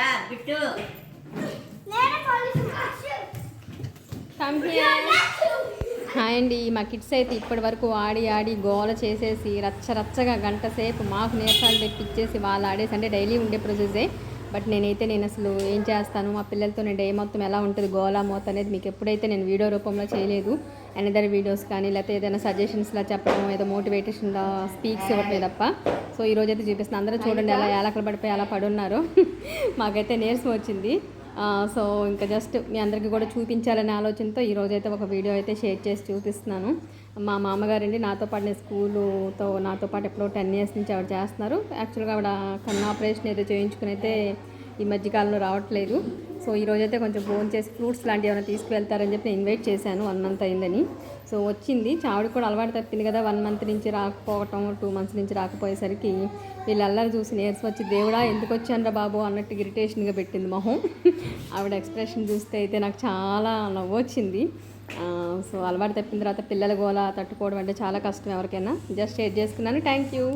రా హాయ్ అండి మా కిడ్స్ అయితే ఇప్పటి వరకు ఆడి ఆడి గోల చేసేసి రచ్చరచ్చగా గంట సేపు మాకు నేర్చాలు తెప్పించేసి వాళ్ళు ఆడేసి అంటే డైలీ ఉండే ప్రొసెసే బట్ నేనైతే నేను అసలు ఏం చేస్తాను? మా పిల్లలతో నేను డే మొత్తం ఎలా ఉంటుంది? గోలా మోత అనేది మీకు ఎప్పుడైతే నేను వీడియో రూపంలో చేయలేదు అనదర్ వీడియోస్ కానీ లేకపోతే ఏదైనా సజెషన్స్లా చెప్పడం ఏదో మోటివేషన్లా స్పీక్స్ ఇవ్వటమే తప్ప. సో ఈ రోజు అయితే చూపిస్తాను అందరూ చూడండి ఎలా ఏలకలు పడిపోయి అలా పడున్నారు. మాకైతే నీరసం వచ్చింది. సో ఇంకా జస్ట్ మీ అందరికీ కూడా చూపించాలనే ఆలోచనతో ఈరోజు అయితే ఒక వీడియో అయితే షేర్ చేసి చూపిస్తున్నాను. మా మామగారండి నాతో పాటు నేను స్కూలుతో నాతో పాటు ఎప్పుడో టెన్ ఇయర్స్ నుంచి ఆవిడ చేస్తున్నారు. యాక్చువల్గా ఆవిడ కన్ను ఆపరేషన్ ఏదో చేయించుకుని అయితే ఈ మధ్యకాలంలో రావట్లేదు. సో ఈ రోజైతే కొంచెం ఫోన్ చేసి ఫ్రూట్స్ లాంటివి ఏమైనా తీసుకువెళ్తారని చెప్పి నేను ఇన్వైట్ చేశాను. వన్ మంత్ అయిందని. సో వచ్చింది. చావిడ కూడా అలవాటు తప్పింది కదా. వన్ మంత్ నుంచి రాకపోవటం టూ మంత్స్ నుంచి రాకపోయేసరికి వీళ్ళు అల్లరి చూసి నేర్చు వచ్చి దేవుడా ఎందుకు వచ్చానరా బాబు? అన్నట్టు ఇరిటేషన్గా పెట్టింది మొహం. ఆవిడ ఎక్స్ప్రెషన్ చూస్తే అయితే నాకు చాలా నవ్వు వచ్చింది. సో అలవాటు తప్పిన తర్వాత పిల్లల గోలా తట్టుకోవడం అంటే చాలా కష్టం ఎవరికైనా. జస్ట్ షేర్ చేసుకున్నాను. Thank you